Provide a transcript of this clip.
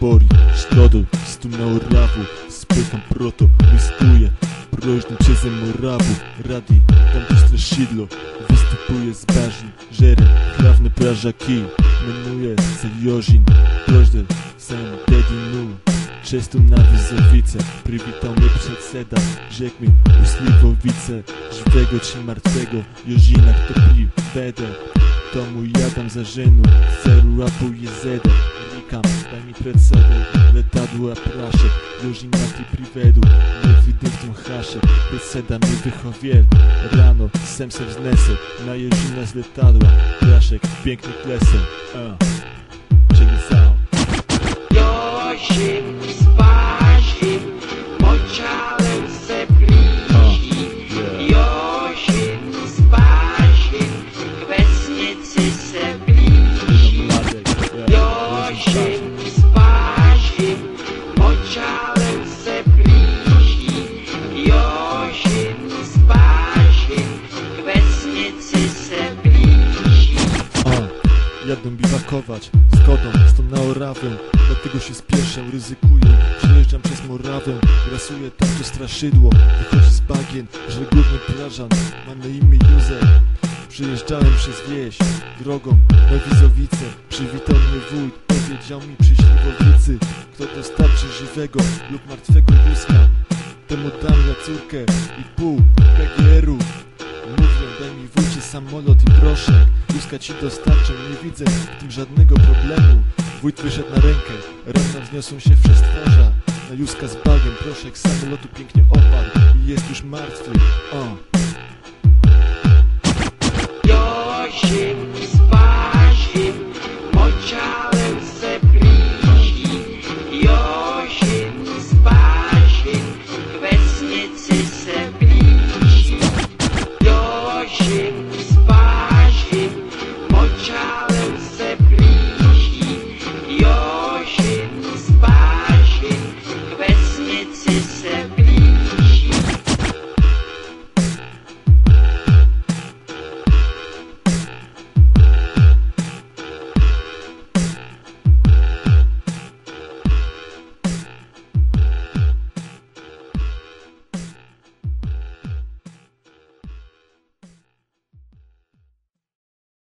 Bori, Sztodol, Stumnał Rawu Spycham proto, rystuję Proźny przeze Morawu. Radi, tam to straszidlo Występuje z bażni, żery Chrawne prażaki Menuje Sejozin Proźdel, sam Dedinu Często na Wyzowice Przywitał mnie przedseda Rzekł mi u Sliwowice Żywego czy martwego Jozina kto priwedę To mój jadam za żenu Zeru rapu jezedę Rikam, daj mi precedę Letadła prasze Jozina ti privedu Nie widzę w tym hasze. Preseda mi wychowie Rano sem se wznesę. Na Jozina z letadła Praszek, piękny klesel uh. Check jadę biwakować z tą na Orawę Dlatego się spieszę, ryzykuję. Przejeżdżam przez Morawę, grasuję tam to straszydło. Wychodzi z bagien, że główny plażan Ma na imię Józef. Przejeżdżałem przez wieś, drogą na Wizowice. Przywitał mnie wójt, powiedział mi przy Śliwowicy Kto dostarczy żywego lub martwego Józka Temu dam ja córkę i pół PGR-u daj mi samolot i proszę Józka ci dostarczę, nie widzę w tym żadnego problemu. Wójt wyszedł na rękę, ręce wzniosą się w przestworza Na Józka z bagiem, proszek samolotu pięknie oparł I jest już martwy, o